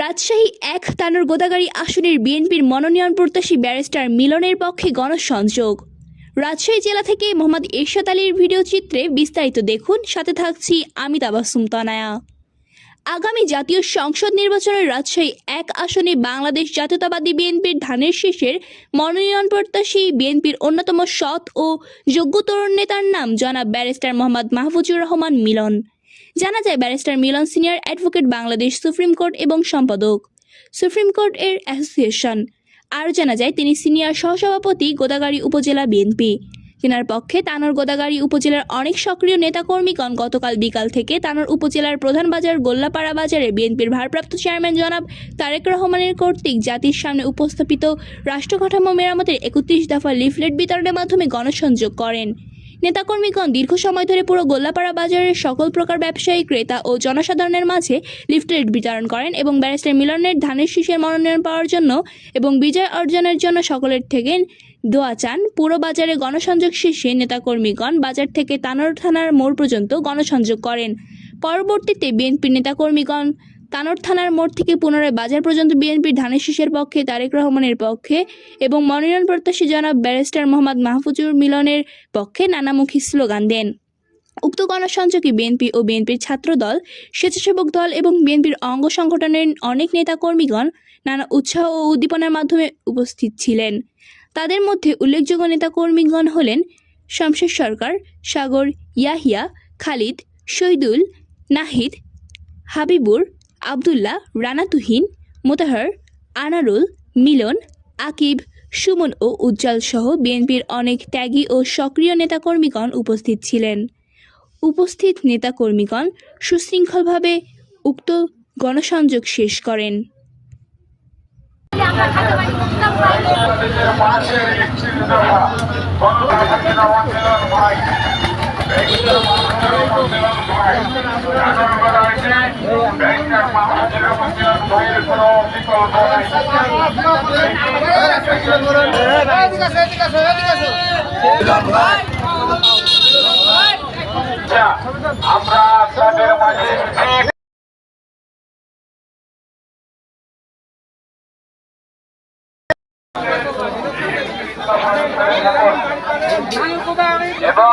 রাজশাহী এক তানোর গোদাগাড়ি আসনের বিএনপির মনোনয়ন প্রত্যাশী ব্যারিস্টার মিলনের পক্ষে গণসংযোগ। রাজশাহী জেলা থেকে মোহাম্মদ এরশাদ আলীর ভিডিও চিত্রে বিস্তারিত দেখুন, সাথে থাকছি আমি তাবাসুম তনায়া। আগামী জাতীয় সংসদ নির্বাচনে রাজশাহী এক আসনে বাংলাদেশ জাতীয়তাবাদী বিএনপির ধানের শীষের মনোনয়ন প্রত্যাশী বিএনপির অন্যতম সৎ ও যোগ্য তরুণ নেতার নাম জনাব ব্যারিস্টার মোহাম্মদ মাহফুজুর রহমান মিলন। জানা যায় barrister Milon senior advocate Bangladesh supreme court এবং সম্পাদক। সুপ্রিম কোর্ট এর অ্যাসোসিয়েশন। আরও জানা যায়, তিনি সিনিয়র সহসভাপতি গোদাগাড়ি উপজেলা বিএনপি। তেনার পক্ষে তানোর গোদাগাড়ি উপজেলার অনেক সক্রিয় নেতাকর্মীগণ গতকাল বিকাল থেকে তানোর উপজেলার প্রধান বাজার গোল্লাপাড়া বাজারে বিএনপির ভারপ্রাপ্ত চেয়ারম্যান জনাব তারেক রহমানের কর্তৃক জাতির সামনে উপস্থাপিত রাষ্ট্রকাঠামো মেরামতের একত্রিশ দফা লিফলেট বিতরণের মাধ্যমে গণসংযোগ করেন। নেতাকর্মীগণ দীর্ঘ সময় ধরে পুরো গোল্লাপাড়া বাজারের সকল প্রকার ব্যবসায়ী, ক্রেতা ও জনসাধারণের মাঝে লিফলেট বিতরণ করেন এবং ব্যারিস্টার মিলনের ধানের শীষের মনোনয়ন পাওয়ার জন্য এবং বিজয় অর্জনের জন্য সকলের থেকে দোয়া চান। পুরো বাজারে গণসংযোগ শেষে নেতাকর্মীগণ বাজার থেকে তানোর থানার মোড় পর্যন্ত গণসংযোগ করেন। পরবর্তীতে বিএনপির নেতাকর্মীগণ তানোর থানার মোড় থেকে পুনরায় বাজার পর্যন্ত বিএনপির ধানের শীষের পক্ষে তারেক রহমানের পক্ষে এবং মনোনয়ন প্রত্যাশী জনাব ব্যারিস্টার মোহাম্মদ মাহফুজুর মিলনের পক্ষে নানামুখী স্লোগান দেন। উক্ত গণসংযোগে বিএনপি ও বিএনপির ছাত্রদল, স্বেচ্ছাসেবক দল এবং বিএনপির অঙ্গ সংগঠনের অনেক নেতাকর্মীগণ নানা উৎসাহ ও উদ্দীপনার মাধ্যমে উপস্থিত ছিলেন। তাদের মধ্যে উল্লেখযোগ্য নেতাকর্মীগণ হলেন শমশের সরকার, সাগর, ইয়াহিয়া, খালিদ, শহীদুল, নাহিদ, হাবিবুর আবদুল্লাহ, রানা তুহিন, মোতাহার, আনারুল, মিলন, আকিব, সুমন ও উজ্জ্বল সহ বিএনপির অনেক ত্যাগী ও সক্রিয় নেতাকর্মীগণ উপস্থিত ছিলেন। উপস্থিত নেতাকর্মীগণ সুশৃঙ্খলভাবে উক্ত গণসংযোগ শেষ করেন। আপনাদের মাঝে এবং